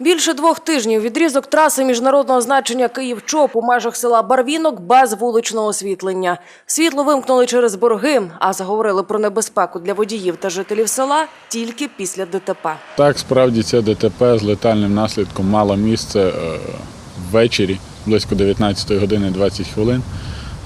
Більше двох тижнів відрізок траси міжнародного значення Київ-Чоп у межах села Барвінок без вуличного освітлення. Світло вимкнули через борги, а заговорили про небезпеку для водіїв та жителів села тільки після ДТП. Так, справді це ДТП з летальним наслідком мало місце е, ввечері, близько 19 години 20 хвилин.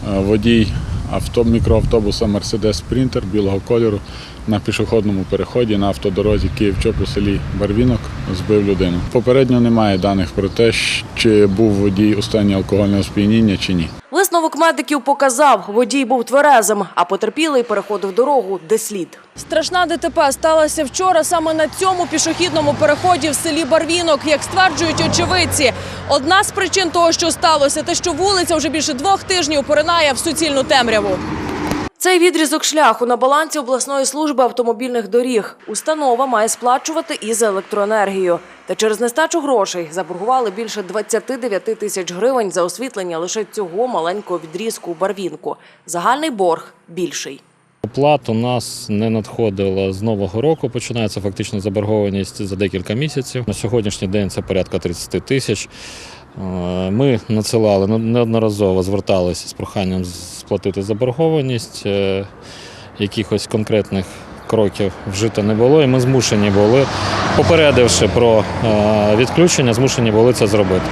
Е, Водій авто, мікроавтобуса Мерседес Спринтер білого кольору на пішохідному переході на автодорозі Київ-Чоп у селі Барвінок збив людину. Попередньо немає даних про те, чи був водій у стані алкогольного сп'яніння чи ні. Висновок медиків показав, водій був тверезим, а потерпілий переходив дорогу, де слід. Страшна ДТП сталася вчора саме на цьому пішохідному переході в селі Барвінок, як стверджують очевидці. Одна з причин того, що сталося, те, що вулиця вже більше двох тижнів поринає в суцільну темряву. Цей відрізок шляху на балансі обласної служби автомобільних доріг. Установа має сплачувати і за електроенергію. Та через нестачу грошей заборгували більше 29 тисяч гривень за освітлення лише цього маленького відрізку Барвінку. Загальний борг більший. Оплат у нас не надходила з нового року. Починається фактично заборгованість за декілька місяців. На сьогоднішній день це порядка 30 тисяч. Е, Ми надсилали ну, неодноразово зверталися з проханням сплатити заборгованість. Е, Якихось конкретних кроків вжито не було, і ми змушені були, попередивши про е, відключення, змушені були це зробити.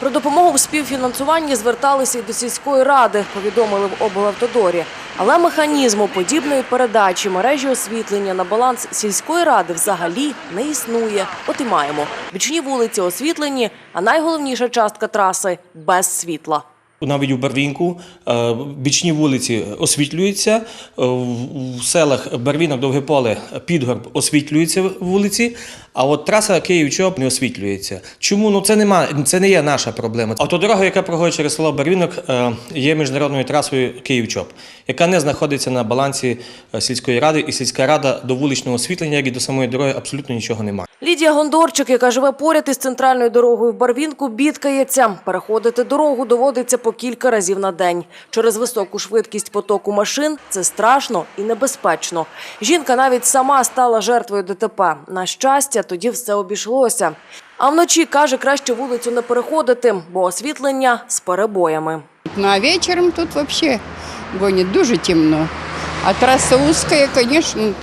Про допомогу в співфінансуванні зверталися й до сільської ради, повідомили в облавтодорі. Але механізму подібної передачі мережі освітлення на баланс сільської ради взагалі не існує. От і маємо бічні вулиці освітлені, а найголовніша частка траси без світла. Навіть у Барвінку е, бічні вулиці освітлюються. Е, В селах Барвінок, Довге поле, Підгорб освітлюються вулиці, а от траса Київ-Чоп не освітлюється. Чому? Ну це нема, це не є наша проблема. Автодорога, яка проходить через село Барвінок, е, є міжнародною трасою Київ-Чоп, яка не знаходиться на балансі сільської ради, і сільська рада до вуличного освітлення, як і до самої дороги, абсолютно нічого немає. Лідія Гондорчик, яка живе поряд із центральною дорогою в Барвінку, бідкається. Переходити дорогу доводиться по кілька разів на день. Через високу швидкість потоку машин це страшно і небезпечно. Жінка навіть сама стала жертвою ДТП. На щастя, тоді все обійшлося. А вночі каже, краще вулицю не переходити, бо освітлення з перебоями. Ну а вечером тут вообще гонит дуже темно. А трасса узкая, конечно,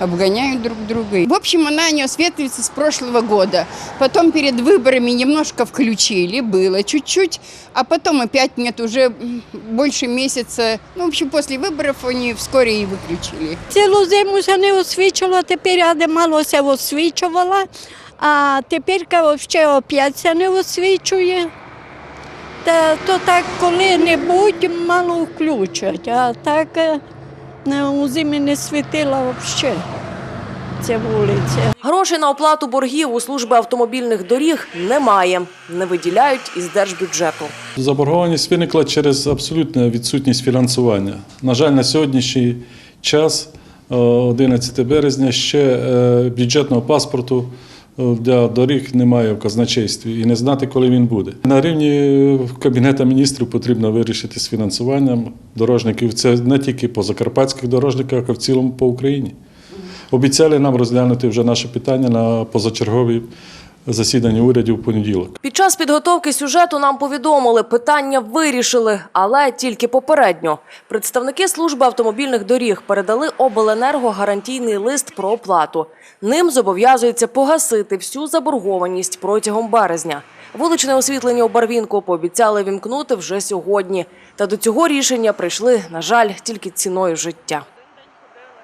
обгоняют друг друга. В общем, она не осветливается с прошлого года. Потом перед выборами немножко включили, было чуть-чуть, а потом опять нет, уже м, больше месяца. Ну, в общем, после выборов они вскоре и выключили. Цілу зиму ся не освічувала, тепер я де малося освічувала, а тепер взагалі опять ся не освічує. Та то так коли-небудь мало включать, а так е, не, у зимі не світила взагалі ця вулиця. Грошей на оплату боргів у служби автомобільних доріг немає. Не виділяють із держбюджету. Заборгованість виникла через абсолютну відсутність фінансування. На жаль, на сьогоднішній час, е, 11 березня, ще е, бюджетного паспорту е, для доріг немає в казначействі і не знати, коли він буде. На рівні Кабінету міністрів потрібно вирішити з фінансуванням дорожників. Це не тільки по закарпатських дорожниках, а в цілому по Україні. Обіцяли нам розглянути вже наше питання на позачерговій засіданні урядів в понеділок. Під час підготовки сюжету нам повідомили, питання вирішили, але тільки попередньо. Представники служби автомобільних доріг передали обленерго гарантійний лист про оплату. Ним зобов'язується погасити всю заборгованість протягом березня. Вуличне освітлення у Барвінку пообіцяли вімкнути вже сьогодні. Та до цього рішення прийшли, на жаль, тільки ціною життя.